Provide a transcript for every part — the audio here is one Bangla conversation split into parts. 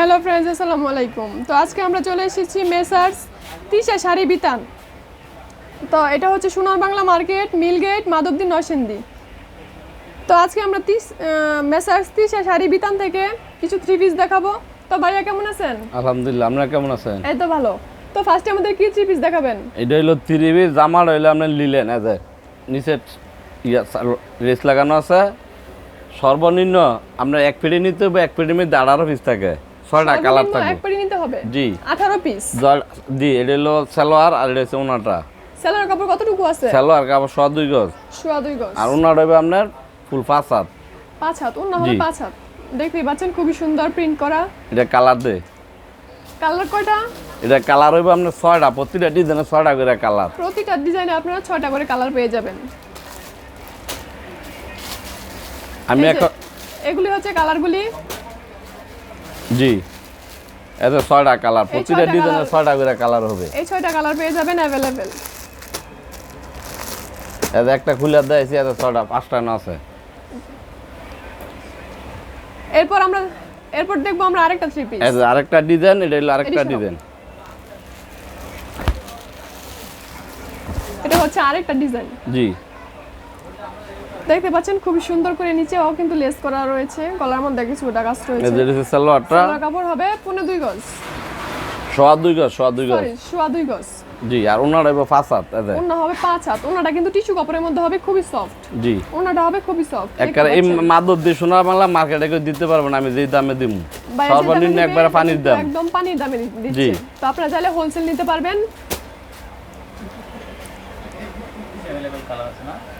হ্যালো ফ্রেন্ডস আসসালামু আলাইকুম। তো আজকে আমরা চলে এসেছি মেসার্স তিশা শাড়ি বিতান। তো এটা হচ্ছে Sonar Bangla market mill gate Madhabdi Narsingdi. তো আজকে আমরা তিস মেসার্স তিশা শাড়ি বিতান থেকে কিছু থ্রি পিস দেখাবো। তো ভাইয়া কেমন আছেন? আলহামদুলিল্লাহ আপনারা কেমন আছেন? এই তো ভালো। তো ফার্স্টে আমাদের কি থ্রি পিস দেখাবেন? এটা হইল থ্রি জামার হইল আপনার লিলেন যে নিচে ইয়া রেস লাগানো আছে। সর্বনিম্ন আপনার এক পেটি নিতে হবে এক পেটির মধ্যে আঠারো পিস থাকে। ছয়টা কালার থাকবে। এক পারি নিতে হবে? জি। আঠারো পিস জি এটা হলো সালোয়ার আর এটা হচ্ছে ওনাটা সেলার কাপড় কতটুকু আছে? সালোয়ার কাপড় সোয়া দুই গজ। সোয়া দুই গজ। আর ওনাটা হবে আপনার ফুল পাঁচ হাত। পাঁচ হাত? হবে পাঁচ হাত। দেখতেই পাচ্ছেন খুবই সুন্দর প্রিন্ট করা। এটা কালার দে। কালার কয়টা? এটা কালার আপনার ছয়টা। প্রতিটা ডিজাইনে ছয়টা করে কালার প্রতিটা ডিজাইনে আপনারা ছয়টা করে কালার পেয়ে যাবেন। আমি এখন এগুলি হচ্ছে কালারগুলি জি। এত ছয়টা কালার প্রতিটা ছয়টা ডিজাইনে colour। ছয়টা করে কালার হবে। এই ছয়টা কালার পেয়ে যাবেন অ্যাভেলেবেল এত একটা খুলে দিয়েছি এত ছয়টা পাঁচটা না আছে। এরপর আমরা এরপর দেখব আমরা আরেকটা থ্রি পিস এই যে আরেকটা ডিজাইন এটা হলো আরেকটা ডিজাইন এটা হচ্ছে আরেকটা ডিজাইন জি। দেখতে পাচ্ছেন খুবই সুন্দর করে নিচেও কিন্তু লেস করা রয়েছে। গলার মধ্যে কিছুটা কাজ রয়েছে। হচ্ছে সালোয়ারটা সালোয়ার কাপড় হবে পনেরো দুই গজ। সোয়া দুই গজ সোয়া দুই গজ। সোয়া দুই গজ। জি আর ওনার হবে পাঁচ হাত ওনা হবে পাঁচ হাত। ওনাটা কিন্তু টিস্যু কাপড়ের মধ্যে হবে খুবই সফট জি। ওনাটা হবে খুবই সফট একবার এই মাদুর দিয়ে সোনার বাংলা মার্কেটে কেউ দিতে পারবে না আমি যেই দামে দিব দামে সর্বনিম্ন একবার পানির দাম। একদম পানির দামে দিচ্ছে জি। তো আপনারা চাইলে হোলসেল নিতে পারবেন।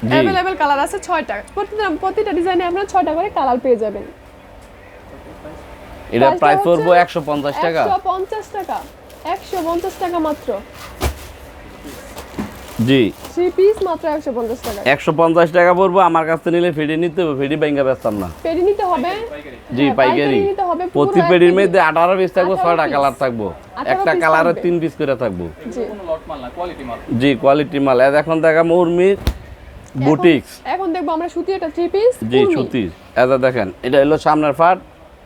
জি। अवेलेबल কালার আছে 6টা প্রতিটা প্রতিটা ডিজাইনে আপনারা 6টা করে কালার পেয়ে যাবেন। এটা প্রাইস পড়ব একশো পঞ্চাশ টাকা। একশো পঞ্চাশ টাকা। একশো পঞ্চাশ টাকা মাত্র। জি। থ্রি পিস মাত্র একশো পঞ্চাশ টাকা। একশো পঞ্চাশ টাকা পড়ব আমার কাছ থেকে নিলে ফেডি নিতে হবে ফেডি ব্যাংকে বেচতাম না। পেডি নিতে হবে? জি হ্যাঁ, পাইকারি। নিতে হবে প্রতি পেডির মধ্যে আঠারো পিস থাকব 18 ছয়টা কালার থাকব। একটা কালারে থাকবে। তিন পিস করে থাকব। জি। জি কোয়ালিটি মাল। এখন দেখা উর্মির বুটিক্স। এখন দেখব আমরা সুতি একটা থ্রি পিস জি সুতির এটা দেখেন এটা হলো সামনের পার্ট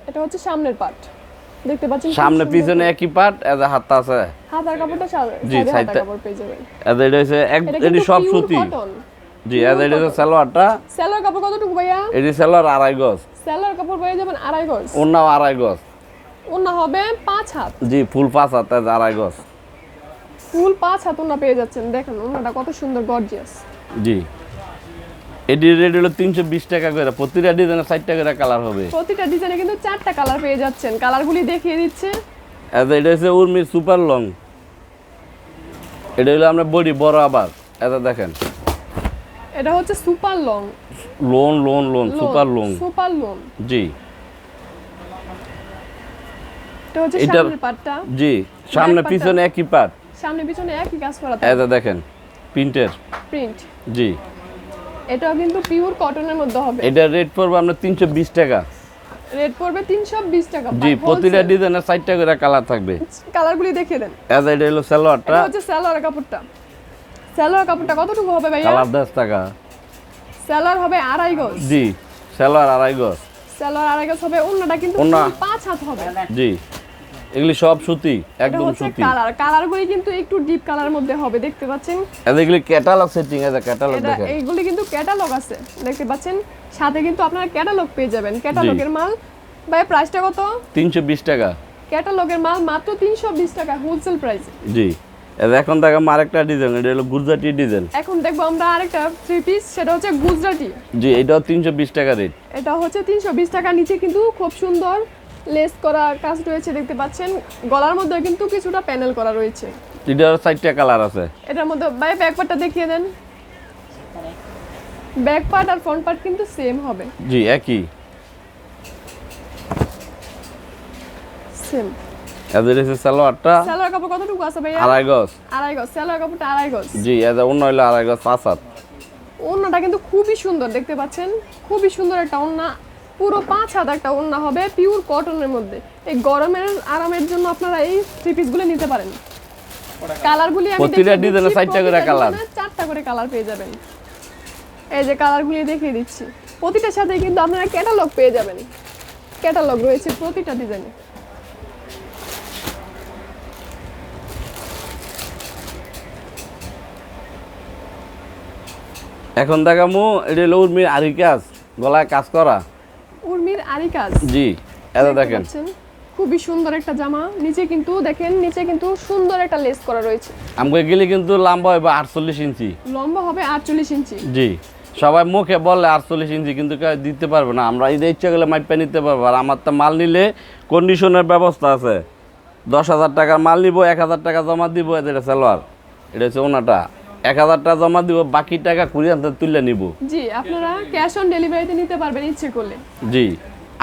এটা হচ্ছে সামনের পার্ট দেখতে পাচ্ছেন সামনে পিছনে একই পার্ট এটা হাতটা আছে। হাতার কাপড়টা জি, সাইডটা- কাপড় পেয়ে যাবেন। এটা এটা হচ্ছে এক এটি সব সুতি। জি এটা এটা হচ্ছে সালোয়ারটা। সেলোয়ার কাপড় কতটুকু ভাইয়া? এটি সালোয়ার আড়াই গজ। সেলোয়ার কাপড় পেয়ে যাবেন আড়াই গজ। ওনাও আড়াই গজ। ওনা হবে পাঁচ হাত। জি ফুল পাঁচ হাত এটা আড়াই গজ। ফুল পাঁচ হাত ওনা পেয়ে যাচ্ছেন। দেখেন ওনাটা কত সুন্দর গর্জিয়াস জি। এটি রেট হলো তিনশো বিশ টাকা করে। প্রতিটা ডিজাইনে ষাট টাকা করে কালার হবে। প্রতিটা ডিজাইনে কিন্তু চারটা কালার পেয়ে যাচ্ছেন। কালারগুলি দেখিয়ে দিচ্ছে। এটা এটা হচ্ছে উর্মির সুপার লং এটা হলো আমরা বডি বড় আবার। এটা দেখেন। এটা হচ্ছে super long lawn lawn lawn super lawn super long জি। এটা হচ্ছে সামনের পাটটা। জি সামনে পিছনে একই পাট। সামনে পিছনে একই কাজ করা এটা দেখেন। প্রিন্টের প্রিন্ট জি। এটাও কিন্তু পিওর কটনের মধ্যে হবে। এটা রেট পড়বে তিনশো বিশ টাকা। রেট পড়বে তিনশো বিশ টাকা জি প্রতিটা ডিজাইনের ষাট টাকা করে কালার থাকবে। কালারগুলি দেখিয়ে দেন। এটা এটা হলো সালোয়ারটা এটা হচ্ছে সালোয়ার কাপড়টা। সালোয়ার কাপড়টা কতটুকু হবে ভাইয়া? কালার দশ টাকা। সালোয়ার হবে আড়াই গজ। জি সালোয়ার আড়াই গজ। সালোয়ার আড়াই গজ হবে অন্যটা কিন্তু ওড়না। full পাঁচ হাত হবে। জি। এগুলি সব সুতি একদম সুতি। কালার। কালারগুলি কিন্তু একটু ডিপ কালার মধ্যে হবে দেখতে পাচ্ছেন? এগুলি ক্যাটালগ সেটিং আছে ক্যাটালগ দেখেন। এইগুলি কিন্তু ক্যাটালগ আছে দেখতে পাচ্ছেন? সাথে কিন্তু আপনারা ক্যাটালগ পেয়ে যাবেন। ক্যাটালগের মাল ভাই প্রাইসটা কত? তিনশো বিশ টাকা। ক্যাটালগের মাল মাত্র তিনশো বিশ টাকা হোলসেল প্রাইস জি। এখন দেখো আরেকটা ডিজাইন এটা হলো গুজরাটি ডিজাইন এখন দেখব আমরা আরেকটা থ্রি পিস সেটা হচ্ছে গুজরাটি। জি এটাও তিনশো বিশ টাকা রেট এটা হচ্ছে তিনশো বিশ টাকা নিচে কিন্তু খুব সুন্দর লেস করা কাজ রয়েছে দেখতে পাচ্ছেন। গলার মধ্যে কিন্তু কিছুটা প্যানেল করা রয়েছে। এটার চারটা কালার আছে। এটার মধ্যে ভাই ব্যাক পার্টটা দেখিয়ে দেন। ব্যাক পার্ট আর ফ্রন্ট পার্ট কিন্তু সেম হবে। জি একই। সেম এদের সালোয়ারটা সালোয়ার কাপড় কতটুকু আছে ভাইয়া? আড়াই গজ। আড়াই গজ। সালোয়ার কাপড়টা আড়াই গজ। জি এটা অন্য হইল আড়াই গজ পাঁচ হাত। কিন্তু খুবই সুন্দর দেখতে পাচ্ছেন? খুবই সুন্দর একটা ওড়না পুরো পাঁচ হাজারটা ওড়না হবে পিওর কটনের মধ্যে। এই গরমের আরামের জন্য আপনারা এই থ্রি পিসগুলো নিতে পারেন। কালারগুলি আমি প্রতিটা ডিজাইনে চারটা করে কালার চারটা করে কালার পেয়ে যাবেন। এই যে কালারগুলি দেখিয়ে দিচ্ছি। প্রতিটার সাথে কিন্তু আপনারা ক্যাটালগ পেয়ে যাবেন। ক্যাটালগ রয়েছে প্রতিটা ডিজাইনে এখন দেখামু এটা হলো উর্মির আরি কাজ গলায় কাজ করা। আরি কাজ জি এটা দেখেন। খুবই সুন্দর একটা জামা। নিচে কিন্তু দেখেন নিচে কিন্তু সুন্দর একটা লেস করা রয়েছে। আমাকে গেলে কিন্তু লম্বা হবে আটচল্লিশ ইঞ্চি। লম্বা হবে আটচল্লিশ ইঞ্চি। জি সবাই মুখে বলে আটচল্লিশ ইঞ্চি কিন্তু দিতে পারবে না। আমরা এই ইচ্ছা করলে মাইপা নিতে পারব। আর আমার তো মাল নিলে কন্ডিশনের ব্যবস্থা আছে। দশ হাজার টাকার মাল নিব এক হাজার টাকা জমা দিব এটা সালোয়ার। এটা হচ্ছে ওনাটা। এক হাজার টাকা জমা দিব বাকি টাকা কুড়ি হাজার তুলে নিব। জি আপনারা ক্যাশ অন ডেলিভারিতে নিতে পারবেন ইচ্ছে করলে। জি।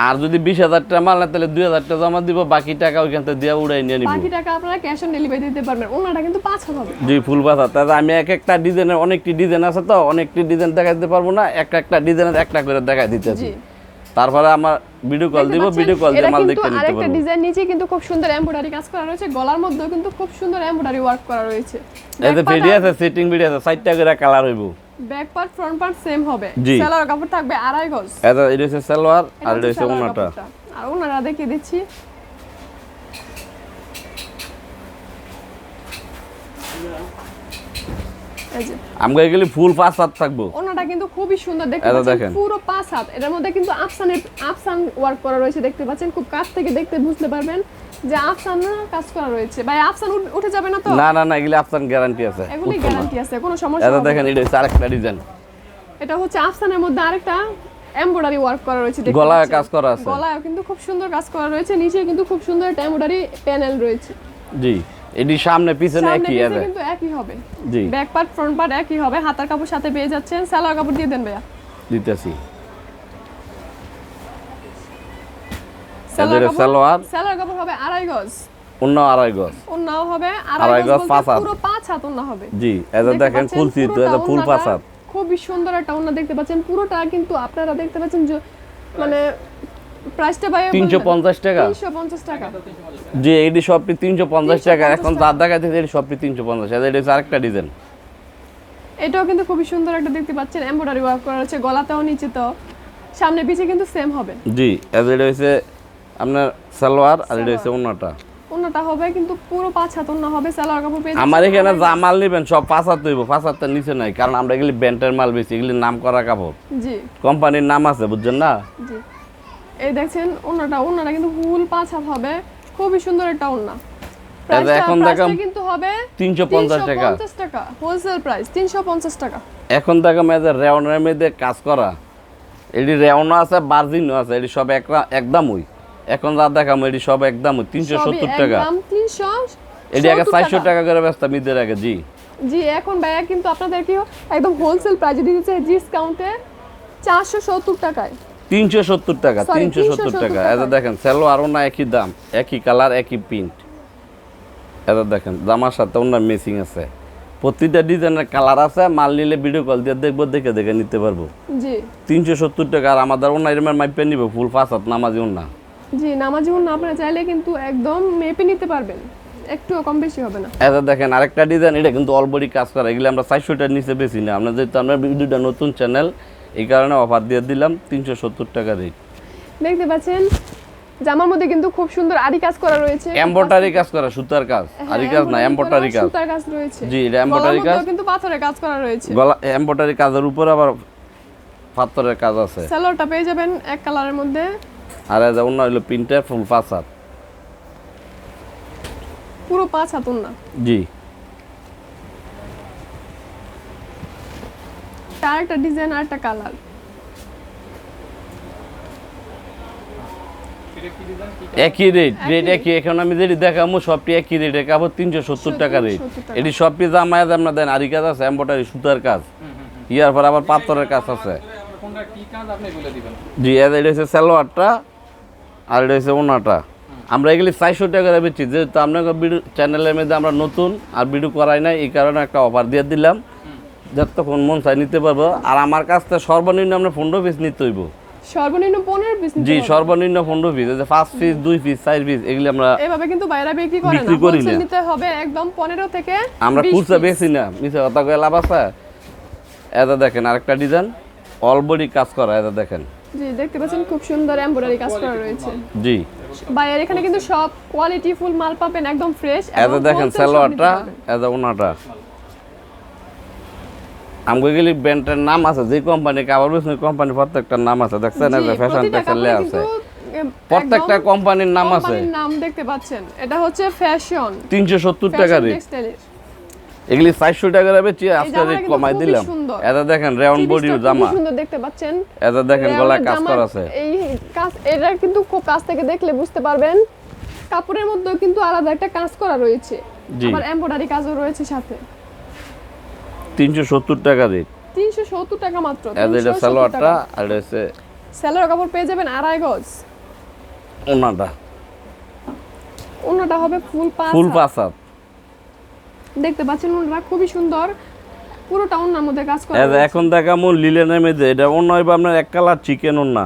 আর যদি বিশ হাজার টাকা মাল না তাহলে দুই হাজার টাকা জমা দিব বাকি টাকা ওইখান থেকে দিয়ে উড়াই নিয়ে নিব। বাকি টাকা আপনারা ক্যাশ অন ডেলিভারি দিতে পারবেন। ওনাটা কিন্তু পাঁচ হাজার হবে জি ফুল বাসা তাহলে আমি এক একটা ডিজাইনের অনেকটি ডিজাইন আছে তো অনেকটি ডিজাইন দেখাই দিতে পারব না এক একটা ডিজাইনের একটা করে দেখাই দিতেছি জি। তারপরে আমার ভিডিও কল দিব ভিডিও কল দিয়ে মাল দেখতে নিতে আরেকটা পারব। ডিজাইন নিচে কিন্তু খুব সুন্দর এমব্রয়ডারি কাজ করা রয়েছে। গলার মধ্যেও কিন্তু খুব সুন্দর এমব্রয়ডারি ওয়ার্ক করা রয়েছে। এই যে ভিডিও আছে সেটিং ভিডিও আছে সাইডটা করে কালার হইব। Back part front part same হবে। জি। সেলার কাপড় থাকবে আড়াই গজ। এটা এটা হচ্ছে সালোয়ার আর এটা হচ্ছে ওনাটা আর ওনারা দেখিয়ে দিচ্ছি। আমাকে এগুলি ফুল পাঁচ হাত থাকব। ওনাটা কিন্তু খুবই সুন্দর। দেখতে পাচ্ছেন পুরো পাঁচ হাত। এটার মধ্যে কিন্তু আফসানের আফসান ওয়ার্ক করা রয়েছে। দেখতে পাচ্ছেন? খুব কাছ থেকে দেখতে বুঝতে পারবেন। যে আফসান কাজ করা রয়েছে। ভাই আফসান উঠে যাবে না তো? না না না এগুলি আপনার গ্যারান্টি আছে। এগুলি গ্যারান্টি আছে কোনো সমস্যা এটা দেখেন এটা হচ্ছে আরেকটা ডিজাইন এটা হচ্ছে আফসানের মধ্যে আরেকটা এমব্রয়ডারি ওয়ার্ক করা রয়েছে গলায় কাজ করা আছে। গলায় কিন্তু খুব সুন্দর কাজ করা রয়েছে নিচে কিন্তু খুব সুন্দর একটা এমব্রয়ডারি প্যানেল রয়েছে। জি এটি সামনে পিছনে একই আছে কিন্তু একই হবে। জি। ব্যাক পার্ট ফ্রন্ট পার্ট একই হবে হাতার কাপড় সাথে পেয়ে যাচ্ছেন সালোয়ার কাপড় দিয়ে দেন ভাইয়া। দিতেছি। সালোয়ার সালোয়ার সালোয়ার কাপড় হবে আড়াই গজ। অন্য আড়াই গজ। ওন্নাও হবে আড়াই গজ, পাঁচ হাত। পুরো পাঁচ হাত ওন্না হবে। জি এটা দেখতে দেখেন খুলছি তো এটা ফুল পাঁচ হাত। খুবই সুন্দর একটা ওন্না দেখতে পাচ্ছেন। পুরোটা কিন্তু আপনারা দেখতে পাচ্ছেন যে মানে প্রাইসটা ভাই তিনশো পঞ্চাশ টাকা। তিনশো পঞ্চাশ টাকা। জি এটি সবটি 350 টাকা। এখন তার দেখাতে এটি সবটি তিনশো পঞ্চাশ। এটা হচ্ছে আরেকটা ডিজাইন এটাও কিন্তু খুবই সুন্দর একটা দেখতে পাচ্ছেন। এমব্রয়ডারি ওয়ার্ক করা আছে গলাতেও নিচে তো সামনে পিছে কিন্তু সেম হবে। জি এজ এটা হচ্ছে আপনার সালোয়ার আর এটা হচ্ছে অন্যটা ওন্নাটা। হবে কিন্তু পুরো পাঁচ হাত ওন্না হবে সালোয়ার কাপড় পেয়ে আমার এখানে যা মাল নেবেন সব পাঁচ হাত হইব পাঁচ হাতটা নিচে নাই কারণ আমরা এগুলি ব্যান্ডের মাল বেশি এগুলি নাম করা কাপড়। জি। কোম্পানির নাম আছে বুঝছেন না? জি। এই দেখছেন ওন্নাটা ওন্নাটা কিন্তু ফুল পাঁচ হাত হবে খুবই সুন্দর একটা ওন্না। এই এখন দেখাম কিন্তু হবে তিনশো পঞ্চাশ টাকা। 350 টাকা হোলসেল প্রাইস তিনশো পঞ্চাশ টাকা। এখন দেখো মেয়েদের রেওনের মধ্যে কাজ করা। এটি রেওনা আছে বার্জিনও আছে এটি সব এক একদমই এখন যা দেখাম এটি সব একদমই তিনশো সত্তর টাকা। একদম এটি আগে চারশো টাকা। করে ব্যস্ত মিদের আগে জি। জি এখন ভাইয়া কিন্তু আপনাদেরকে একদম হোলসেল প্রাইজে দিচ্ছে ডিসকাউন্টে চারশো সত্তর টাকায়। তিনশো সত্তর টাকা তিনশো সত্তর 370 টাকা। এটা দেখেন সেলো আরও না একই দাম একই কালার একই প্রিন্ট এটা দেখেন জামার সাথে ওনার মেসিং আছে। প্রতিটা ডিজাইনের কালার আছে মাল নিলে ভিডিও কল দিয়ে দেখব দেখে দেখে নিতে পারব। জি। তিনশো সত্তর টাকা আর আমাদের ওনার এরমের মাইপে নিবে ফুল ফাঁসাত নামাজি ওনা জি নামাজি না আপনারা চাইলে কিন্তু একদম মেপে নিতে পারবেন। একটু কম বেশি হবে না। এটা দেখেন আরেকটা ডিজাইন এটা কিন্তু অলবডি কাজ করা। এগুলো আমরা চারশোটার নিচে বেশি না। আমরা যেহেতু আমরা ভিডিওটা নতুন চ্যানেল এই কারণে অফার দিয়ে দিলাম তিনশো সত্তর টাকা রেট দেখতে পাচ্ছেন জামার মধ্যে কিন্তু খুব সুন্দর আরি কাজ করা রয়েছে। এম্বয়ডারি কাজ করা সুতার কাজ। আরি কাজ না এম্বয়ডারি কাজ। সুতার কাজ রয়েছে। জি, এটা গলার কাজ। কিন্তু পাথরের কাজ করা রয়েছে। গলা এম্বয়ডারি কাজের উপর আবার পাথরের কাজ আছে। সালোয়ারটা পেয়ে যাবেন এক কালারের মধ্যে। আর এই যে অন্য হইল প্রিন্টে ফুল পাঁচ হাত পুরো পাঁচ হাতুন না? জি। আর একটা ডিজাইন আর একটা কালার? একই রেট রেট একই। এখন আমি যেটি দেখাবো সবটি একই রেট কাপড় তিনশো সত্তর টাকা রেট 70 টাকা। এটি সবটি জামায় আপনার দেন আরি কাজ আছে এম্বয়ডারি সুতার কাজ। ইয়ার পর আবার পাথরের কাজ আছে। কোনটা কি কাজ আপনি বলে দিবেন? জি এটা এটা হচ্ছে সালোয়ারটা। আর এটা হচ্ছে ওনাটা। আমরা এগুলি চারশো টাকা বেচি যেহেতু আপনার ভিডিও চ্যানেলের মধ্যে আমরা নতুন আর ভিডিও করাই নাই এই কারণে একটা অফার দিয়ে দিলাম। যতক্ষণ মন চাই নিতে পারব। আর আমার কাছ থেকে সর্বনিম্ন আমরা পনেরো পিস নিতে হইব। সর্বনিম্ন পনেরো পিস জি সর্বনিম্ন পনেরো পিস যে পাঁচ পিস দুই পিস চার পিস এগুলি আমরা এভাবে কিন্তু বাইরে বিক্রি করে না। বিক্রি করি না। নিতে হবে একদম পনেরো থেকে আমরা 20 খুচরা বেশি না। মিশে কথা কয়ে লাভ আছে? এটা দেখেন আরেকটা ডিজাইন অলবডি কাজ করা এটা দেখেন। জি দেখতে পাচ্ছেন খুব সুন্দর এমব্রয়ডারি কাজ করা রয়েছে। জি। এখানে কিন্তু সব কোয়ালিটি ফুল মাল পাবেন একদম ফ্রেশ এটা দেখেন সালোয়ারটা এটা ওনাটা। আমগো গেলি ব্র্যান্ডের নাম আছে যে কোম্পানি কাপড় বেচনি কোম্পানি প্রত্যেকটার নাম আছে। দেখছেন এই ফ্যাশন টেক্সটাইল কাপড়ে আছে। প্রত্যেকটা কোম্পানির নাম আছে। নাম দেখতে পাচ্ছেন। এটা হচ্ছে ফ্যাশন তিনশো সত্তর টাকা ফ্যাশন রেট এগুলি চারশো টাকা বেচি আজকে জামাটা রেট কমাই দিলাম। এটা দেখেন রাউন্ড বডি জামা। সুন্দর দেখতে পাচ্ছেন। এটা দেখেন গলায় কাজ করা আছে। এই কাজ এটা কিন্তু খুব কাছ থেকে দেখলে বুঝতে পারবেন। কাপড়ের মধ্যেও কিন্তু আলাদা একটা কাজ করা রয়েছে। আবার এমব্রয়ডারি কাজও রয়েছে সাথে। তিনশো সত্তর টাকা রেট তিনশো সত্তর টাকা মাত্র। এটা সালোয়ারটা আর হচ্ছে স্যালোয়ার কাপড় পেয়ে যাবেন আড়াই গজ। ওনাটা। অন্যটা হবে ফুল পাঁচ ফুল পাঁচ হাত। দেখতে পাচ্ছেন ওনারা খুবই সুন্দর। পুরোটা ওনার মধ্যে কাজ করা এখন দেখা মন লিলেনের মধ্যে এটা অন্য হইবে আপনার এক কালার চিকেন ওনা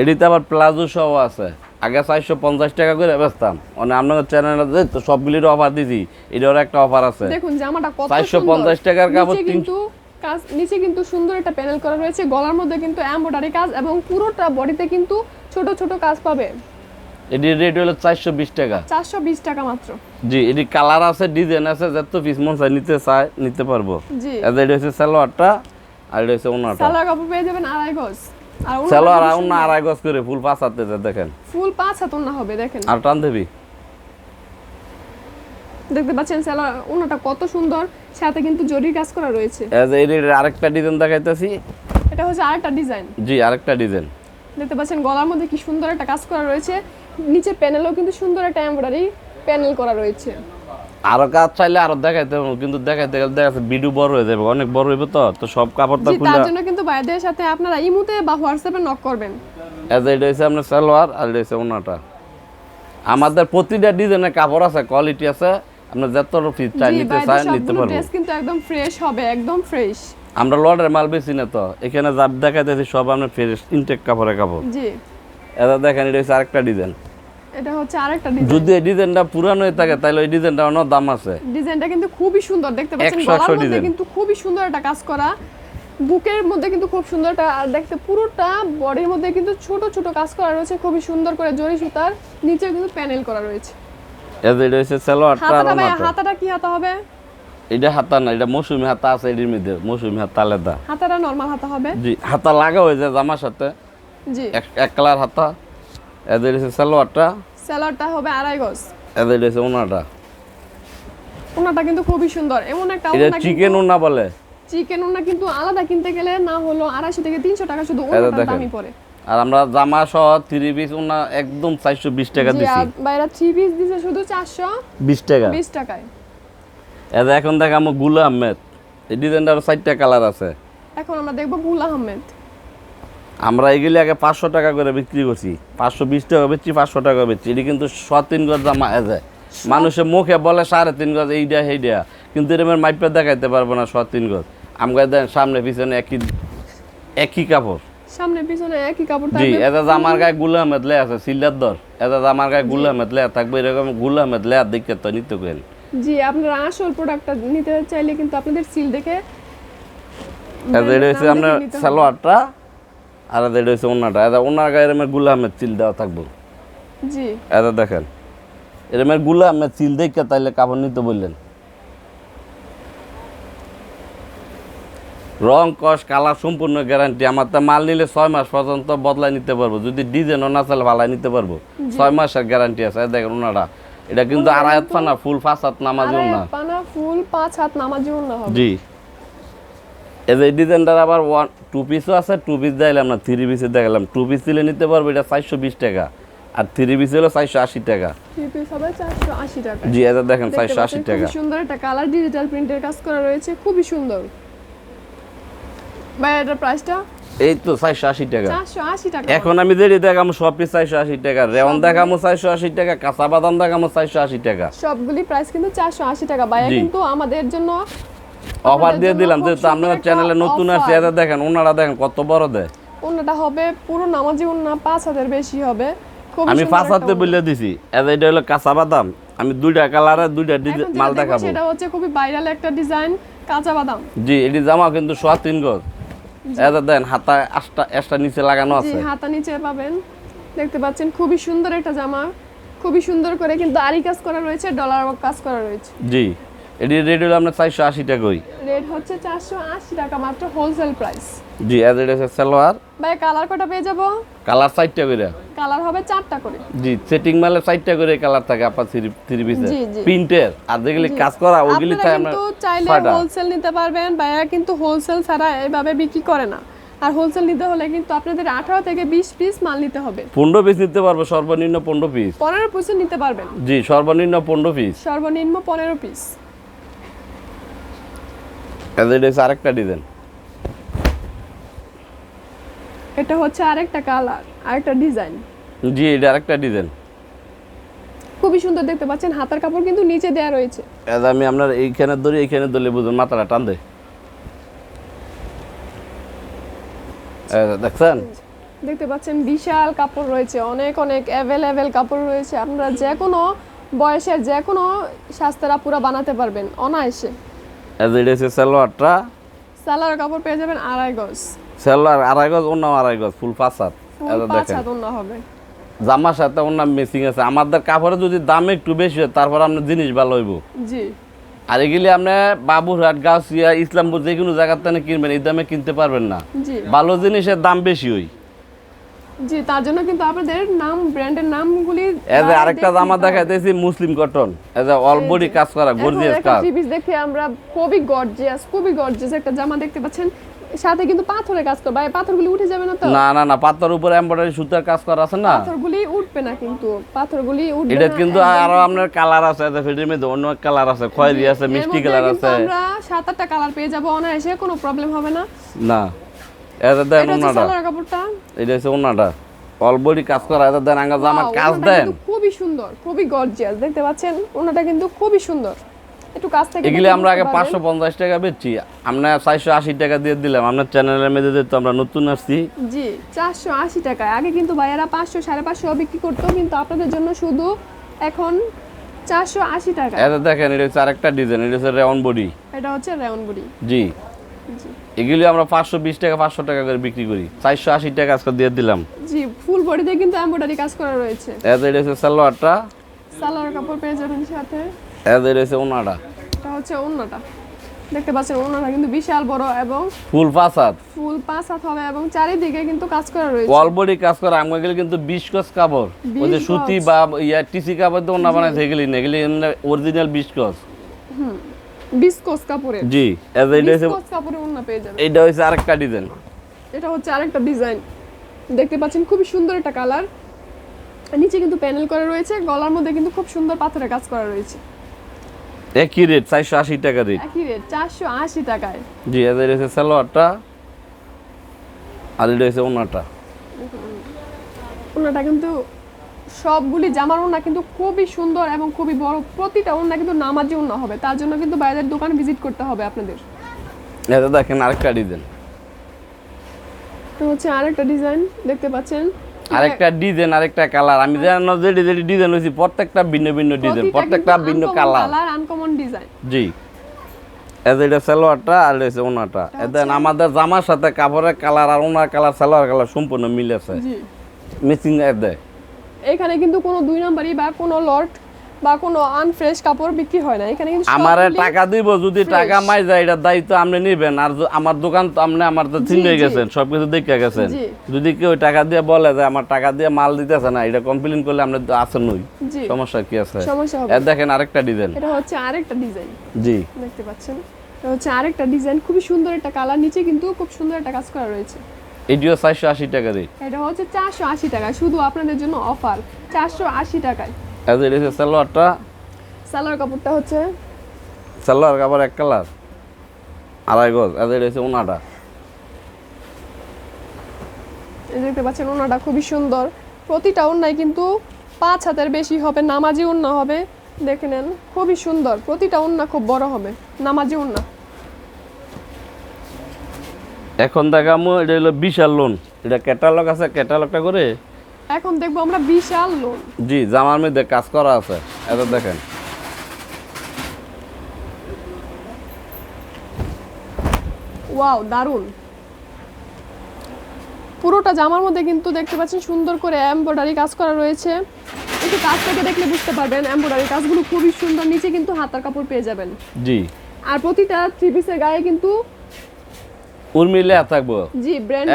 এটিতে আবার প্লাজো সহ আছে। আগে চারশো পঞ্চাশ টাকা করে বেচতাম। মানে আপনার চ্যানেলে তো সবগুলির অফার দিছি এটার একটা অফার আছে। দেখুন জামাটা কত 450 সুন্দর। টাকার কাপড় কিন্তু কাজ নিচে কিন্তু সুন্দর একটা প্যানেল করা রয়েছে। গলার মধ্যে কিন্তু এমব্রয়ডারি কাজ এবং পুরোটা বডিতে কিন্তু ছোট ছোট কাজ পাবে। এটির রেট হলো চারশো বিশ টাকা। চারশো বিশ টাকা মাত্র। জি এটি কালার আছে ডিজাইন আছে যত পিস মন চাই নিতে চায় নিতে পারব। জি। এটা এটা হচ্ছে সালোয়ারটা আর এটা হচ্ছে ওনাটা। সালোয়ার কাপড় পেয়ে যাবেন আড়াই গজ। সালোয়ার আর ওনা আড়াই গজ করে ফুল পাঁচ হাতে দেখেন। ফুল পাঁচ হাত ওনা হবে দেখেন। আর টান দেবি? দেখতে পাচ্ছেন সালোয়ার ওনাটা কত সুন্দর। সাথে কিন্তু জরির কাজ করা রয়েছে। এই আরেকটা ডিজাইন দেখাইতেছি। এটা হচ্ছে আরেকটা ডিজাইন জি আরেকটা ডিজাইন দেখতে পাচ্ছেন গলার মধ্যে কি সুন্দর একটা কাজ করা রয়েছে। নিচে প্যানেলও কিন্তু সুন্দর একটা এমব্রয়ডারি প্যানেল করা রয়েছে। আরও কাজ চাইলে আরও দেখাইতে হবে কিন্তু দেখাইতে গেলে দেখা যাচ্ছে ভিডিও বড় হয়ে যাবে অনেক বড় হইবে তো। তো সব কাপড়টা জি তার জন্য কিন্তু ভাইদের সাথে আপনারা ইমুতে বা হোয়াটসঅ্যাপে নক করবেন। এজ এটা হচ্ছে আপনার সালোয়ার আর এটা হচ্ছে ওনাটা। আমাদের প্রতিটা ডিজাইনের কাপড় আছে কোয়ালিটি আছে আপনার যত পিস চাই নিতে চাই নিতে সবগুলো পারব। ড্রেস কিন্তু একদম ফ্রেশ হবে একদম ফ্রেশ আমরা লটের মাল বেশি না তো। এখানে যা দেখাইতেছি সব আপনার ফ্রেশ ইনটেক কাপড়ের কাপড়। জি। এটা দেখেন এটা হচ্ছে আরেকটা ডিজাইন। এটা হচ্ছে আরেকটা ডিজাইন। যদি এই ডিজাইনটা পুরানো হয়ে থাকে তাহলে ওই ডিজাইনটা অনেক দাম আছে। ডিজাইনটা কিন্তু খুবই সুন্দর দেখতে পাচ্ছেন? গলার মধ্যে কিন্তু খুবই সুন্দর একটা কাজ করা। বুকের মধ্যে কিন্তু খুব সুন্দর একটা আর দেখতে পুরোটা বডির মধ্যে কিন্তু ছোট ছোট কাজ করা রয়েছে খুবই সুন্দর করে জরি সুতার। নিচে কিন্তু প্যানেল করা রয়েছে। এই যে এটা হচ্ছে সালোয়ারটা হাতাটা কি হাতা হবে? এটা হাতা না এটা মৌসুমি হাতা আছে এটির মধ্যে মৌসুমি হাতা আলাদা হাতাটা নর্মাল হাতা হবে? জি হাতা লাগা হয়ে যায় জামার সাথে। জি। এক কালার হাতা এদের হচ্ছে সালোয়ারটা। স্যালাডটা হবে আড়াই গজ। এদের হচ্ছে ওনাটা। ওনাটা কিন্তু খুবই সুন্দর। এমন একটা এটা চিকেন ওনা বলে। চিকেন ওনা কিন্তু আলাদা কিনতে গেলে না হলো আড়াইশো থেকে তিনশো টাকা শুধু এটা ওনাটার দামই পড়ে। আর আমরা জামা সহ থ্রি পিস ওনা একদম চারশো বিশ টাকা দিছি। বাইরে থ্রি পিস দিছে শুধু চারশো বিশ টাকা। বিশ টাকায়। এদের এখন দেখ আমারগুলা আহমেদ। এই ডিজাইনটার চারটা কালার আছে। এখন আমরা দেখব গুল আহমেদ। আমরা এগুলি আগে পাঁচশো টাকা করে বিক্রি করছি। পাঁচশো বিশ টাকা বেচছি পাঁচশো টাকা বেচছি। এটি কিন্তু ছ তিন গজ জামা এজে মানুষের মুখে বলে সাড়ে তিন গজ এইটা সেইটা কিন্তু এরমের মাইপে দেখাইতে পারব না ছ তিন গজ। আমরা দেন সামনে পিছনে একই একই কাপড়। সামনে পিছনে একই কাপড় জি এটা জামার গায়ে গুলা আহমেদ লেয়া আছে সিল্লার দর। এটা জামার গায়ে গুলা আহমেদ লেয়া থাকবে এরকমগুলা আহমেদ লেয়া দেখতে তো নিতে কেন জি আপনারা আসল প্রোডাক্টটা নিতে চাইলে কিন্তু আপনাদের সিল দেখে এটা হচ্ছে আপনার। সালোয়ারটা আর এটা হচ্ছে ওনাটা এটা ওনার গায়ে এরমেরগুলা আহমেদ চিল দেওয়া থাকব। জি। এটা দেখেন এরমেরগুলা আহমেদ চিল দেখে তাইলে কাপড় নিতে বললেন। রং কস কালার সম্পূর্ণ গ্যারান্টি আমার তো মাল নিলে ছয় মাস পর্যন্ত বদলাই নিতে পারব। যদি ডিজাইনও না চালে ভালাই নিতে পারব। ছয় মাসের গ্যারান্টি আছে। দেখেন ওনারা এটা কিন্তু আড়াই হাত পানা ফুল পাঁচ হাত নামাজি না পানা ফুল পাঁচ হাত নামাজি না হবে। জি। এই যে ডিজাইনটার আবার ওয়ান টু পিসও আছে টু পিস দিলাম না থ্রি পিসে দেখালাম। টু পিস দিলে নিতে পারব এটা চারশো বিশ টাকা। আর থ্রি পিস হলো চারশো আশি টাকা। জি এটা দেখেন চারশো আশি টাকা। সুন্দর একটা কালার ডিজিটাল প্রিন্টের কাজ করা রয়েছে খুবই সুন্দর। ভাই এটার প্রাইসটা এই তো চারশো আশি টাকা। এখন আমি যেটি দেখামো সব পিস চারশো আশি টাকা। রেওয়ান দেখামো চারশো আশি টাকা। কাঁচা বাদাম দেখামো চারশো আশি টাকা। সবগুলি প্রাইস কিন্তু চারশো আশি টাকা। ভাইয়া কিন্তু আমাদের জন্য অফার দিয়ে দিলাম। যেহেতু আপনার চ্যানেলে নতুন আসছে। এটা দেখেন ওনারা দেখেন কত বড় দেয়। ওনাটা হবে পুরো নামাজি ওনা পাঁচ হাজার বেশি হবে। আমি একটা হাতে বলে দিছি। এটা এটা হলো কাঁচা বাদাম। আমি দুইটা কালারে দুইটা মাল দেখব দেখাবো। সেটা হচ্ছে খুবই ভাইরাল একটা ডিজাইন কাঁচা বাদাম। জি এটি জামা কিন্তু সোয়া তিন গজ। এটা দেন হাতা আষ্টা এক্সট্রা নিচে লাগানো আছে। হাতা নিচে পাবেন। দেখতে পাচ্ছেন খুবই সুন্দর একটা জামা। খুবই সুন্দর করে কিন্তু আরি কাজ করা রয়েছে ডলার কাজ করা রয়েছে। জি এটি রেট হলো আপনার চারশো আশি টাকা ওই রেট হচ্ছে চারশো আশি টাকা মাত্র হোলসেল প্রাইস জি এজ এটা হচ্ছে সালোয়ার ভাই কালার কটা পেয়ে যাব? কালার চারটা করে। কালার হবে চারটা করে। জি সেটিং মালে চারটা করে কালার থাকে আপনার থ্রি থ্রি পিসে জি, জি। প্রিন্টের আর যেগুলি কাজ করা থাকে আপনার কিন্তু চাইলে হোলসেল নিতে পারবেন ভাইয়া কিন্তু হোলসেল ছাড়া এভাবে বিক্রি করে না। আর হোলসেল নিতে হলে কিন্তু আপনাদের আঠারো থেকে বিশ পিস মাল নিতে হবে। পনেরো পিস নিতে পারব সর্বনিম্ন পনেরো পিস পনেরো পিস নিতে পারবেন। জি সর্বনিম্ন পনেরো পিস সর্বনিম্ন পনেরো পিস আরেকটা ডিজাইন এটা হচ্ছে আরেকটা কালার আরেকটা ডিজাইন জি এটা আরেকটা ডিজাইন খুবই সুন্দর দেখতে পাচ্ছেন হাতার কাপড় কিন্তু নিচে দেওয়া রয়েছে। এজ আমি আপনার এইখানে ধরি এইখানে ধরলে বুঝুন মাথাটা টান দেয়। দেখছেন? দেখতে পাচ্ছেন বিশাল কাপড় রয়েছে অনেক অনেক অ্যাভেলেবেল কাপড় রয়েছে। আপনারা যে কোনো বয়সের যে কোনো স্বাস্থ্যেরা পুরো বানাতে পারবেন অনায়াসে। এজ এটা হচ্ছে সালোয়ারটা। সালোয়ার কাপড় পেয়ে যাবেন আড়াই গজ। সালোয়ার আড়াই গজ অন্য আড়াই গজ ফুল পাঁচ হবে। জামার সাথে মেসিং আছে। আমাদের কাপড়ে যদি দাম একটু বেশি হয় তারপর আপনার জিনিস ভালো হইব। জি। আর এগুলি আপনি বাবুরহাট গাছিয়া ইসলামপুর যে কোনো জায়গার থেকে কিনবেন এই দামে কিনতে পারবেন না। ভালো জিনিসের দাম বেশি হই জি তার জন্য কিন্তু আপনাদের নাম ব্র্যান্ডের নামগুলি এই যে আরেকটা জামা দেখাইতেছি মুসলিম কটন এই যে অল বডি কাজ করা গর্জিয়াস কাজ। দেখে আমরা খুবই গর্জিয়াস খুবই গর্জিয়াস একটা জামা দেখতে পাচ্ছেন। সাথে কিন্তু পাথরের কাজ করবে পাথরগুলি উঠে যাবে না তো? না না না পাতার উপরে এমব্রয়ডারি সুতার কাজ করা আছে না? পাথরগুলি উঠবে না কিন্তু পাথরগুলি উঠবে এটা কিন্তু আরও আপনার কালার আছে এই যে মধ্যে অন্য কালার আছে খয়েরি আছে মিষ্টি কালার আছে। আমরা সাত আটটা কালার পেয়ে যাব অনায়াসে কোনো প্রবলেম হবে না। না এটা দেন এটা ওনাটা। কাপড়টা। এটা হচ্ছে ওনাটা। অল বডি কাজ করা এটা দেন আঙ্গা Wow, কাজ দেন। খুবই সুন্দর খুবই গর্জিয়াস দেখতে পাচ্ছেন? ওনাটা কিন্তু খুবই সুন্দর। একটু কাছ থেকে এগুলি আমরা আগে বুঝতে পারবেন। পাঁচশো পঞ্চাশ টাকা বেচছি। আমরা চারশো আশি টাকা দিয়ে দিলাম। আপনার চ্যানেলের মধ্যে তো আমরা নতুন আসছি। জি চারশো আশি টাকা। আগে কিন্তু ভাইয়ারা পাঁচশো সাড়ে পাঁচশো বিক্রি করতো কিন্তু আপনাদের জন্য শুধু এখন চারশো আশি টাকা। এটা দেখেন এটা হচ্ছে আরেকটা ডিজাইন এটা হচ্ছে বডি এটা হচ্ছে রেওন বুড়ি জি। জি। এগুলি আমরা পাঁচশো বিশ টাকা পাঁচশো টাকা করে বিক্রি করি। চারশো আশি টাকা আজকে দিয়ে দিলাম। জি ফুল বডিতে কিন্তু এমব্রয়ডারি কাজ করা রয়েছে। এটা এটা হচ্ছে সালোয়ারটা। সালোয়ার কাপড় পেয়ে যাবেন সাথে। এটা এটা হচ্ছে ওনাটা এটা হচ্ছে ওড়নাটা দেখতে পাচ্ছেন কিন্তু বিশাল বড় এবং ফুল পাঁচ হাত ফুল পাঁচ হাত হবে এবং চারিদিকে কিন্তু কাজ করা রয়েছে। অল বডি কাজ করা আমরা গেলে কিন্তু বিশ গজ কাপড়। ওই যে সুতি বা ইয়া টিসি কাপড় তো ওনা বানাইছে এগুলি না এগুলি অরিজিনাল বিশ গজ বিস্কোস কাপড়ের। জি এটা এটা হচ্ছে বিস্কোস কাপড়ের ওড়না পেয়ে যাবেন। এইটা হচ্ছে আরেকটা ডিজাইন এটা হচ্ছে আরেকটা ডিজাইন দেখতে পাচ্ছেন খুবই সুন্দর একটা কালার নিচে কিন্তু প্যানেল করা রয়েছে গলার মধ্যে কিন্তু খুব সুন্দর পাথরের কাজ করা রয়েছে। একই রেট চারশো আশি টাকা রেট একই রেট চারশো আশি টাকায়। জি এটা হচ্ছে সালোয়ারটা আর এটা হচ্ছে ওনাটা। ওনাটা কিন্তু সবগুলি জামার ওনা কিন্তু খুবই সুন্দর এবং খুবই বড়। প্রতিটা ওনা কিন্তু নামাজি ওনা হবে। তার জন্য কিন্তু বাইরের দোকান ভিজিট করতে হবে আপনাদের। এটা দেখেন আরেকটা ডিজাইন তো হচ্ছে আরেকটা ডিজাইন দেখতে পাচ্ছেন? আরেকটা ডিজাইন আরেকটা কালার আমি জানো যে ডিজাইন হইছি প্রত্যেকটা ভিন্ন ভিন্ন ডিজাইন প্রত্যেকটা ভিন্ন কালার কালার আনকমন ডিজাইন জি। এজ এটা সালোয়ারটা আর হচ্ছে ওনাটা। দেন আমাদের জামার সাথে কাপড়ের কালার আর ওনার কালার সালোয়ার কালার সম্পূর্ণ মিলেছে জি। মিসিং দেয় এখানে কিন্তু কোনো দুই নাম্বারই বা কোনো লট বা কোনো আনফ্রেশ কাপড় বিক্রি হয় না। এখানে কিন্তু আমারে টাকা দিব যদি টাকা মাই যায় এটা দায়িত্ব আপনি নেবেন। আর আমার দোকান তো আপনি আমার তো চিনে। গেছেন সবকিছু দেখে গেছেন। যদি কেউ টাকা দিয়ে বলে যে আমার টাকা দিয়ে মাল দিতেছে না এটা করলে আমরা আছেন নই সমস্যা কি আছে? সমস্যা হবে। দেখেন আরেকটা ডিজাইন এটা হচ্ছে আরেকটা ডিজাইন জি। দেখতে পাচ্ছেন? এটা হচ্ছে আরেকটা ডিজাইন খুবই সুন্দর একটা কালার। নিচে কিন্তু খুব সুন্দর একটা কাজ করা রয়েছে। এটিও চারশো আশি টাকা রেট এটা হচ্ছে চারশো আশি টাকা। শুধু আপনাদের জন্য অফার চারশো আশি টাকায়। এজ এটা হচ্ছে সালোয়ারটা সালোয়ার কাপড়টা হচ্ছে সালোয়ার কাপড় এক কালার আড়াই গজ এজ এটা হচ্ছে ওনাটা দেখতে পাচ্ছেন ওনাটা খুবই সুন্দর। প্রতিটা ওনায় কিন্তু পাঁচ হাতের বেশি হবে নামাজি ওন্না হবে। দেখে নেন খুবই সুন্দর। প্রতিটা ওন্না খুব বড় হবে নামাজি ওন্না এখন দেখামো এটা হলো বিশাল লোন। এটা ক্যাটালগ আছে ক্যাটালগটা করে এখন দেখব আমরা বিশাল লোন জি জামার মধ্যে কাজ করা আছে। এত দেখেন। ওয়াও দারুণ পুরোটা জামার মধ্যে কিন্তু দেখতে পাচ্ছেন সুন্দর করে এমব্রয়ডারি কাজ করা রয়েছে। একটু কাজটাকে দেখলে বুঝতে পারবেন এমব্রয়ডারি কাজগুলো খুবই সুন্দর নিচে কিন্তু হাতার কাপড় পেয়ে যাবেন। জি। আর প্রতিটা থ্রি পিসের গায়ে কিন্তু উর্মিলে থাকব। জি ব্র্যান্ড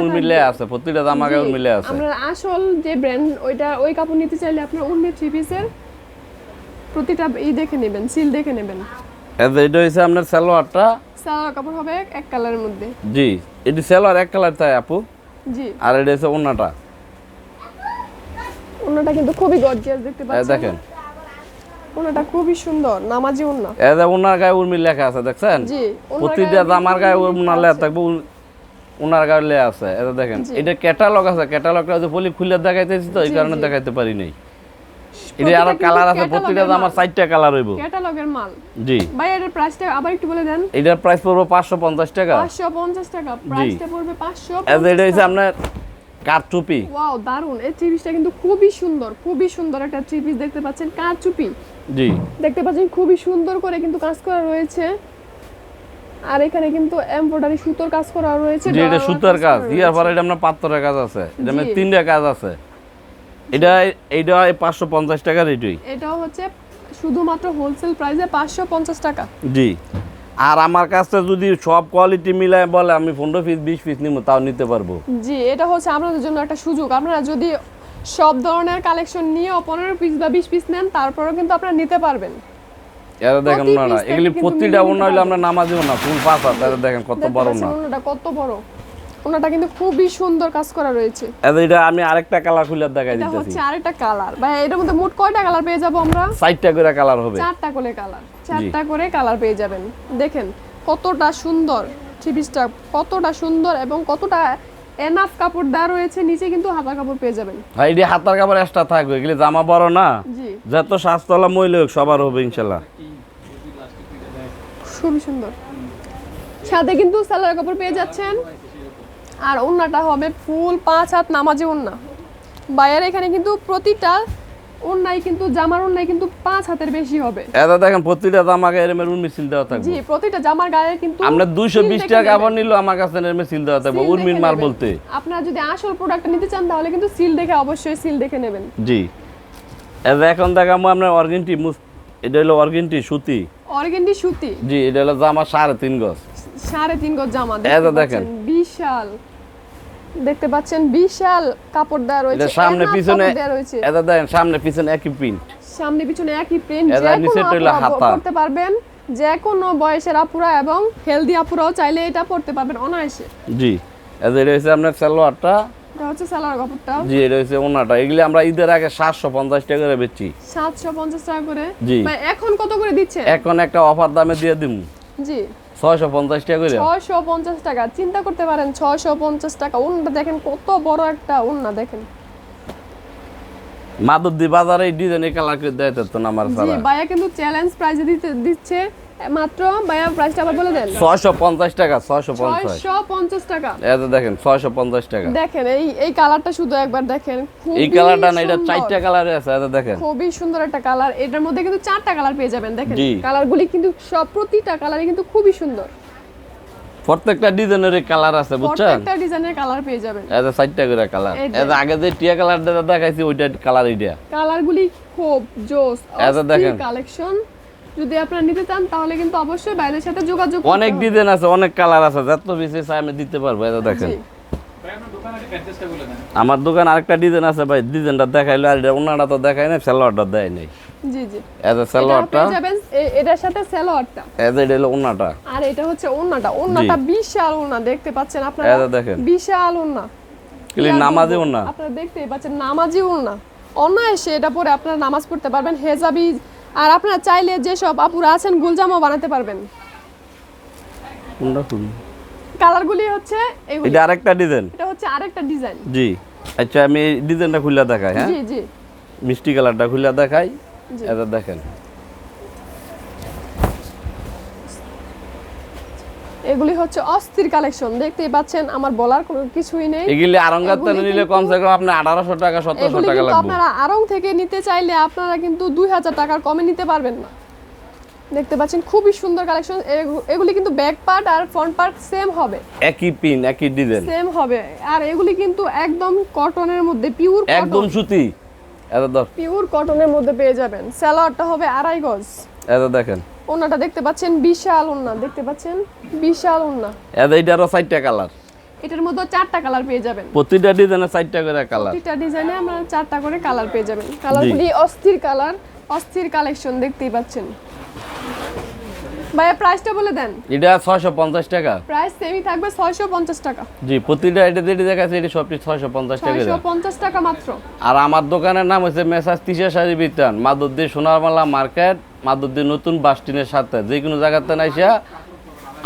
উর্মিলে আছে প্রতিটা উর্মিলে আছে। আমরা আসল যে ব্র্যান্ড ওইটা ওই কাপড় নিতে চাইলে আপনার উর্মি থ্রি পিসের প্রতিটা ই দেখে নেবেন সিল দেখে নেবেন। এই এটা হয়েছে আপনার সালোয়ারটা। সালোয়ার কাপড় হবে এক কালারের মধ্যে। জি এটি সালোয়ার এক কালার তাই আপু? জি। আর এটা হচ্ছে ওন্নাটা ওনাটা কিন্তু খুবই গর্জিয়াস দেখতে এই পাচ্ছেন। দেখেন। ওনাটা খুবই সুন্দর নামাজি ওনা ওনার গায়ে উর্মি লেখা আছে দেখছেন? জি প্রতিটা গায়ে জামার গায়ে ওনার লেখা থাকবে ওনার আছে এটা দেখেন। এটা ক্যাটালগ আছে ক্যাটালগটা যে খুলে দেখাইতেছি তো এই কারণে দেখাইতে পারি নাই। এটা আরও কালার আছে প্রতিটা এর মাল। চারটা কালার হইব। ক্যাটালগের মাল। জি। ভাই এটার প্রাইসটা আবার একটু বলে দেন। এটার প্রাইস পড়বে পাঁচশো পঞ্চাশ টাকা। পাঁচশো পঞ্চাশ টাকা। প্রাইসটা পড়বে পাঁচশো এজ এটা হচ্ছে আপনার কারচুপি। ওয়াও দারুণ এই থ্রি কিন্তু খুবই সুন্দর খুবই সুন্দর একটা থ্রি দেখতে পাচ্ছেন কারচুপি। জি। দেখতে পাচ্ছেন খুবই সুন্দর করে কিন্তু কাজ করা রয়েছে। আর এখানে কিন্তু এমব্রয়ডারি সুতোর কাজ করা রয়েছে যে এটা সুতার কাজ ইয়ার পরে এটা আপনার পাত্তরের কাজ আছে। এটা মানে তিনটা কাজ আছে। এটা এইটা পাঁচশো পঞ্চাশ টাকার এটাই এটাও হচ্ছে শুধুমাত্র হোলসেল প্রাইসে পাঁচশো পঞ্চাশ টাকা। জি। আর আমার কাছে যদি সব কোয়ালিটি মিলায় বলে আমি পনেরো পিস বিশ পিস নিব তাও নিতে পারব। জি এটা হচ্ছে আপনাদের জন্য একটা সুযোগ। আপনারা যদি সব ধরনের কালেকশন নিয়ে পনেরো পিস বা বিশ পিস নেন তারপরেও কিন্তু আপনারা নিতে পারবেন। এরা দেখেন ওনারা এগুলি প্রতিটা ওনা হইলে আমরা নামাজি না ফুল পাঁচ হাত এরা দেখেন কত বড় না ওনাটা কত বড়। ওনাটা কিন্তু খুবই সুন্দর কাজ করা রয়েছে। এটা আমি আরেকটা কালার খুলে দেখাই এটা হচ্ছে আরেকটা কালার ভাই এটার মধ্যে মোট কয়টা কালার পেয়ে যাব আমরা? চারটা করে কালার হবে। চারটা করে কালার চারটা করে কালার পেয়ে যাবেন। দেখেন কতটা সুন্দর থ্রি পিসটা কতটা সুন্দর এবং কতটা এনাফ কাপড় দা রয়েছে নিচে কিন্তু হাতা কাপড় পেয়ে যাবেন। ভাই এই হাতার কাপড় এক্সট্রা থাকবে এগুলি জামা বড় না। জি। যত সাজতলা মহিলা হোক সবার হবে ইনশাল্লাহ। খুবই সুন্দর। সাথে কিন্তু সালোয়ার কাপড় পেয়ে যাচ্ছেন। আর ওন্নাটা হবে ফুল পাঁচ হাত নামাজি ওন্না। বায়ার এখানে কিন্তু প্রতিটা ওন্নাই কিন্তু জামার ওন্নাই কিন্তু পাঁচ হাতের বেশি হবে। এটা দেখেন প্রতিটা জামা গায়ে এরমের উর্মি সিল দেওয়া থাকবে। জি প্রতিটা জামার গায়ে কিন্তু আমরা দুইশো seal বিশ দেখে টাকা নেবেন। কাপড় নিল আমার কাছে এরমে সিল দেওয়া থাকবে উর্মির মাল বলতে। আপনারা যদি আসল প্রোডাক্ট নিতে চান তাহলে কিন্তু সিল দেখে অবশ্যই সিল দেখে নেবেন। জি। এখন দেখাবো আপনার অর্গেন্টি এটা হলো অর্গেন্টি সুতি। অর্গেন্ডি সুতি। জি এটা হলো জামা সাড়ে তিন গজ। সাড়ে তিন গজ জামা দেখেন। বিশাল। দেখতে পাচ্ছেন বিশাল কাপড় দেওয়া রয়েছে এটা সামনে পিছনে এটা দেখেন সামনে পিছনে একই প্রিন্ট সামনে পিছনে একই প্রিন্ট যে নিচে কোনো হাতা। পড়তে পারবেন যে কোনো বয়সের আপুরা এবং হেলদি আপুরাও চাইলে এটা পড়তে পারবেন অনায়াসে। জি এটা হচ্ছে আপনার সালোয়ারটা। এটা হচ্ছে সালোয়ার কাপড়টা। জি এটা হচ্ছে ওনাটা। এগুলি আমরা ঈদের আগে সাতশো পঞ্চাশ টাকা করে বেচছি। সাতশো পঞ্চাশ টাকা করে? জি। এখন কত করে দিচ্ছে? এখন একটা অফার দামে দিয়ে দিম। জি। ছয়শো পঞ্চাশ টাকা করে ছয়শো পঞ্চাশ টাকা। চিন্তা করতে পারেন ছয়শো পঞ্চাশ টাকা উন্না। দেখেন কত বড় একটা উন্না দেখেন। মাধবদী বাজারে এই ডিজাইন কালার করে দেয় তো না আমার জি ভাইয়া কিন্তু চ্যালেঞ্জ প্রাইজে দিতে দিচ্ছে। মাত্র ভাইয়া প্রাইসটা আবার বলে দেন। ছয়শো পঞ্চাশ টাকা ছয়শো পঞ্চাশ। ছয়শো পঞ্চাশ টাকা। এটা দেখেন ছয়শো পঞ্চাশ টাকা। দেখেন এই এই কালারটা শুধু একবার দেখেন। এই কালারটা না এটা। চারটা কালারে আছে এটা দেখেন। খুবই সুন্দর একটা কালার। এটার মধ্যে কিন্তু চারটা কালার পেয়ে যাবেন দেখেন। কালারগুলি কিন্তু সব প্রতিটা কিন্তু খুবই সুন্দর। প্রত্যেকটা ডিজাইনের কালার আছে বুঝছেন? প্রত্যেকটা ডিজাইনের কালার পেয়ে যাবেন। এটা চারটা করে কালার। এটা আগে যে টিয়া কালার দেখাইছি ওইটা কালার এইটা। কালারগুলি খুব জোস এটা দেখেন। কালেকশন যদি আপনারা নিতে চান তাহলে কিন্তু অবশ্যই বাইরের সাথে যোগাযোগ অনেক ডিজাইন আছে অনেক কালার আছে যত বেশি চাই আমি দিতে পারব এটা দেখেন। আমার দোকান আরেকটা ডিজাইন আছে ভাই ডিজাইনটা দেখাইলো আর এটা ওনাটা তো দেখাই নাই সালোয়ারটা দেয় নাই। জি জি। এটা এটা সালোয়ারটা। যাবেন এটার সাথে সালোয়ারটা। এটা এটা হলো ওনাটা। আর এটা হচ্ছে ওন্নাটা ওন্নাটা বিশাল ওন্না দেখতে পাচ্ছেন আপনারা? এটা দেখেন। বিশাল কি নামাজি ওনা। আপনারা দেখতেই পাচ্ছেন নামাজি ওন্না অনায়াসে এটা পরে আপনারা নামাজ পড়তে পারবেন হেজাবি আর আপনারা চাইলে যেসব আপুরা আছেন গুলজামও বানাতে পারবেন। কোনটা কোন? কালারগুলি হচ্ছে এটা আরেকটা ডিজাইন? এটা হচ্ছে আরেকটা ডিজাইন। জি। আচ্ছা আমি ডিজাইনটা খুলে দেখাই হ্যাঁ? জি জি। মিষ্টি কালারটা খুলে দেখাই এটা দেখেন। এগুলি হচ্ছে অস্থির কালেকশন। দেখতেই পাচ্ছেন আমার বলার কোনো কিছুই নেই। এগুলি আরঙ্গার এগুলি নিলে কমসে কম আপনি আঠারোশো টাকা সতেরোশো এগুলি টাকা লাগবে। আপনারা আরং থেকে নিতে চাইলে আপনারা কিন্তু দুই হাজার টাকার কমে নিতে পারবেন না। দেখতে পাচ্ছেন খুবই সুন্দর কালেকশন। এগুলি কিন্তু ব্যাক পার্ট আর ফ্রন্ট পার্ট সেম হবে। একই পিন একই ডিজাইন। সেম হবে। আর এগুলি কিন্তু একদম কটনের মধ্যে পিওর একদম সুতি। পিওর কটনের মধ্যে পেয়ে যাবেন। স্যালোয়ারটা হবে আড়াই গজ। এত দেখেন। ওনাটা দেখতে পাচ্ছেন বিশাল ওন্না দেখতে পাচ্ছেন? বিশাল ওন্না এত এটারও চারটা কালার। এটার মধ্যে চারটা কালার পেয়ে যাবেন। প্রতিটা ডিজাইনে চারটা করে কালার। প্রতিটা ডিজাইনে আমরা চারটা করে কালার পেয়ে যাবেন। কালারগুলি অস্থির কালার অস্থির কালেকশন দেখতেই পাচ্ছেন। ভাইয়া প্রাইসটা বলে দেন। এটা ছয়শো পঞ্চাশ টাকা। প্রাইস সেমই থাকবে ছয়শো পঞ্চাশ টাকা। জি প্রতিটা এটা যেটি দেখাচ্ছে এটি সবটি ছয়শো পঞ্চাশ টাকা ছয়শো পঞ্চাশ টাকা মাত্র। আর আমার দোকানের নাম হচ্ছে মেসাজ তিসা শাড়ি বিতান মাদুদ্দি সোনারমালা মার্কেট মাদুদ্দি নতুন বাস স্ট্যান্ডের সাথে। যে কোনো জায়গাতে নাইসা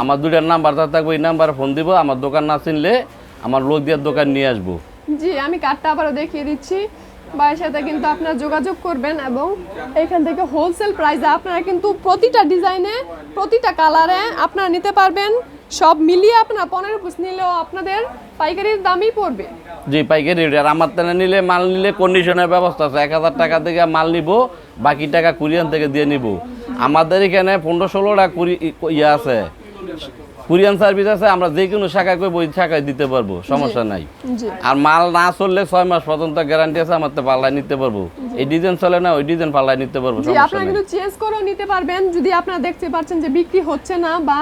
আমার দুইটার নাম্বার থাকবে এই নাম্বারে ফোন দিব আমার দোকান না চিনলে আমার লোক দিয়ে দোকান নিয়ে আসব। জি আমি কার্ডটা আবারও দেখিয়ে দিচ্ছি। ভাইয়ের সাথে কিন্তু আপনারা যোগাযোগ করবেন এবং এখান থেকে হোলসেল প্রাইসে আপনারা কিন্তু প্রতিটা ডিজাইনে প্রতিটা কালারে আপনারা নিতে পারবেন। সব মিলিয়ে আপনারা পনেরো পিস নিলেও আপনাদের পাইকারির দামই পড়বে। জি, পাইকারি আর আমার তেনে নিলে, মাল নিলে কন্ডিশনের ব্যবস্থা আছে। এক হাজার টাকা থেকে মাল নিব, বাকি টাকা কুরিয়ান থেকে দিয়ে নিব। আমাদের এখানে পনেরো ষোলোটা কুড়ি ইয়ে আছে। কুরিয়ান সার্ভিস আছে আমরা যে কোনো শাখায় কই ওই শাখায় দিতে পারব সমস্যা নাই। আর মাল না চললে ছয় মাস পর্যন্ত গ্যারান্টি আছে আমার তো পাল্লায় নিতে পারব। এই ডিজাইন চলে না ওই ডিজাইন পাল্লায় নিতে পারব আপনারা কিন্তু চেঞ্জ করে নিতে পারবেন। যদি আপনারা দেখতে পাচ্ছেন যে বিক্রি হচ্ছে না বা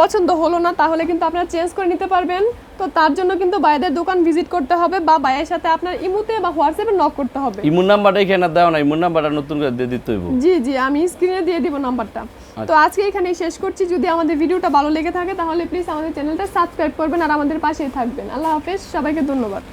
পছন্দ হলো না তাহলে কিন্তু আপনারা চেঞ্জ করে নিতে পারবেন। তো তার জন্য কিন্তু বাইরের দোকান ভিজিট করতে হবে বা বাইরের সাথে আপনার ইমুতে বা হোয়াটসঅ্যাপে নক করতে হবে। ইমু নাম্বারটা এখানে দাও না ইমু নাম্বারটা নতুন করে দিয়ে দিতে হইব। জি জি আমি স্ক্রিনে দিয়ে দিব নাম্বারটা। তো আজকে এখানে শেষ করছি। যদি আমাদের ভিডিওটা ভালো লেগে থাকে তাহলে প্লিজ আমাদের চ্যানেলটা সাবস্ক্রাইব করবেন আর আমাদের পাশেই থাকবেন। আল্লাহ হাফেজ সবাইকে ধন্যবাদ।